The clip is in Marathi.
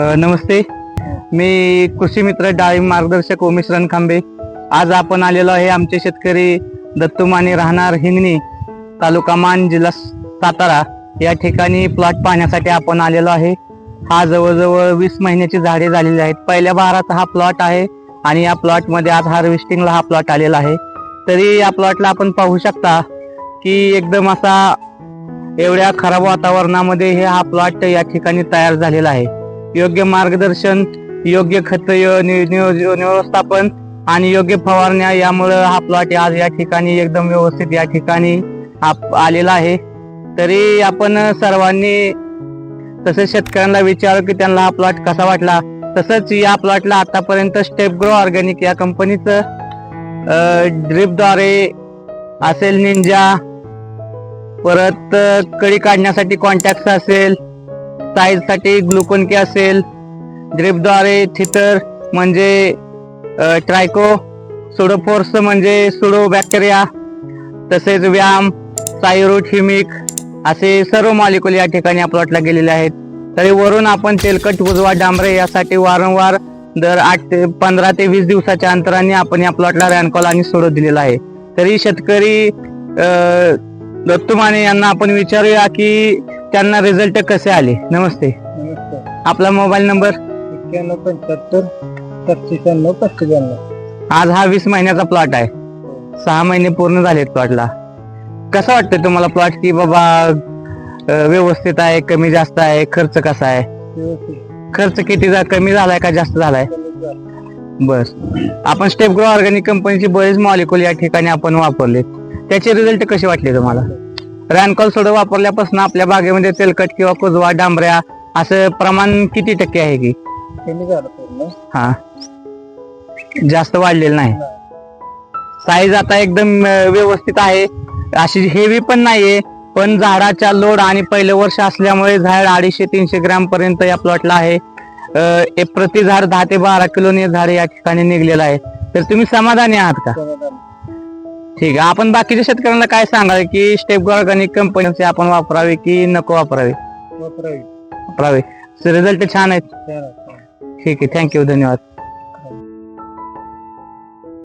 नमस्ते. मी कृषी मित्र डाळिंब मार्गदर्शक उमेश रणखांबे आज आपण आलेलो आहे आमचे शेतकरी दत्तुमाने राहणार हिंगणी तालुका मान जिल्हा सातारा. या ठिकाणी प्लॉट पाहण्यासाठी आपण आलेलो आहे. हा जवळजवळ वीस महिन्याची झाडे झालेली आहेत. पहिल्या बहाराचा हा प्लॉट आहे आणि या प्लॉटमध्ये आज हार्वेस्टिंगला हा प्लॉट आलेला आहे. तरी या प्लॉटला आपण पाहू शकता की एकदम असा एवढ्या खराब वातावरणामध्ये हे हा प्लॉट या ठिकाणी तयार झालेला आहे. योग्य मार्गदर्शन योग्य खत नि- नियोज- व्यवस्थापन आणि योग्य फवारण्या यामुळं हा प्लॉट आज या ठिकाणी एकदम व्यवस्थित या ठिकाणी आप- आलेला आहे. तरी आपण सर्वांनी तसेच शेतकऱ्यांना विचारू की त्यांना हा प्लॉट कसा वाटला? तसंच या प्लॉटला आतापर्यंत स्टेप ग्रो ऑर्गॅनिक या कंपनीचं ड्रिपद्वारे असेल निंजा परत कळी काढण्यासाठी कॉन्टॅक्ट असेल साईजसाठी ग्लुकोन के असेल ड्रिपद्वारे थिटर म्हणजे ट्रायको सुडोफोर्स म्हणजे सुडो बॅक्टेरिया तसेच व्यायाम सायरोट हिमिक असे सर्व मॉलिक्युल या ठिकाणी अपलॉटला प्लॉटला गेलेले आहेत. तरी वरून आपण तेलकट उजवा डांबरे यासाठी वारंवार दर आठ ते पंधरा ते वीस दिवसाच्या अंतराने आपण या प्लॉटला रॅनकॉल आणि सोडत दिलेला आहे. तरी शेतकरी दत्तुमाने दत्तू माने यांना आपण विचारूया की त्यांना रिझल्ट कसे आले? नमस्ते. नमस्कार. आपला मोबाईल नंबर एक्क्याण्णव पंच्याहत्तर सातशे शहाण्णव पाचशे ब्याण्णव आज हा वीस महिन्याचा प्लॉट आहे. सहा महिने पूर्ण झालेत प्लॉटला कसं वाटतं तुम्हाला प्लॉट की बाबा अ, व्यवस्थित आहे कमी जास्त आहे खर्च कसा आहे? व्यवस्थित. खर्च किती जा कमी झालाय का जास्त झालाय? कमी झालं. बस. आपण स्टेप ग्रो ऑर्गॅनिक कंपनीचे बरेच मॉलिक्युल या ठिकाणी आपण वापरले त्याचे रिझल्ट कसे वाटले तुम्हाला? रॅनकॉल सोडं वापरल्यापासून आपल्या बागेमध्ये तेलकट किंवा कुजवा डांबऱ्या असं प्रमाण किती टक्के आहे की? कमी झालं पूर्ण हा. जास्त वाढलेलं नाही. साईज आता एकदम अं, व्यवस्थित आहे. अशी हेवी पण नाहीये पण झाडाच्या लोड आणि पहिलं वर्ष असल्यामुळे झाड अडीचशे तीनशे ग्रॅम पर्यंत या प्लॉटला आहे. अं, प्रति झाड दहा ते बारा किलोने झाड या ठिकाणी निघलेलं आहे. तर तुम्ही समाधानी आहात का? समाधान. ठीक आहे. आपण बाकीच्या शेतकऱ्यांना काय सांगाल की स्टेप ऑर्गॅनिक कंपनीचे आपण वापरावे की नको वापरावे? वापरावी. वापरावे. रिझल्ट छान आहेत. ठीक आहे. थँक्यू धन्यवाद.